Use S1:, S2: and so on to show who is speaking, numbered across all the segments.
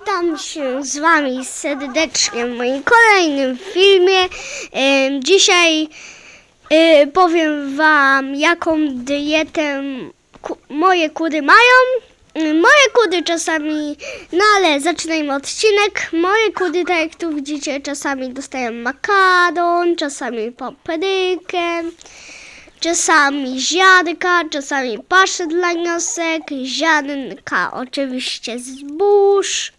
S1: witam się z Wami serdecznie w moim kolejnym filmie. Dzisiaj e, powiem Wam, jaką dietę moje kury mają. Moje kury czasami, no ale zaczynajmy odcinek. Moje kury, tak jak tu widzicie, czasami dostają makaron, czasami paprykę. Czasami ziarnka, czasami pasze dla niosek, ziarnka oczywiście zbóż.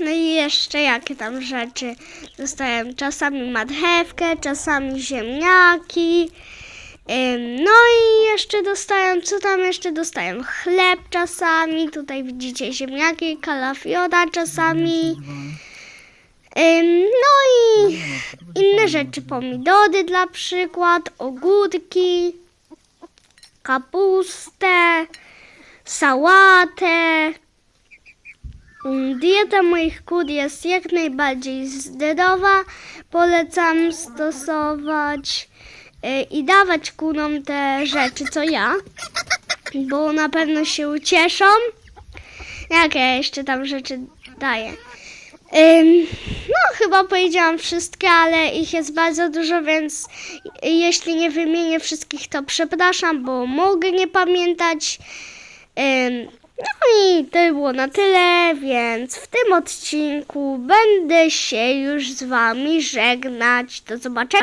S1: No i jeszcze jakie tam rzeczy dostałem. Czasami marchewkę, czasami ziemniaki. Em, no i jeszcze dostają, co tam jeszcze dostają? Chleb czasami, tutaj widzicie ziemniaki, kalafiora czasami. Inne rzeczy, pomidory dla przykład, ogórki, kapustę, sałatę. Mm, Dieta moich kur jest jak najbardziej zdrowa. Polecam stosować y, i dawać kurom te rzeczy, co ja, bo na pewno się ucieszą. Jakie ja jeszcze tam rzeczy daję? No, chyba powiedziałam wszystkie, ale ich jest bardzo dużo, więc jeśli nie wymienię wszystkich, to przepraszam, bo mogę nie pamiętać. No i to było na tyle, więc w tym odcinku będę się już z Wami żegnać. Do zobaczenia.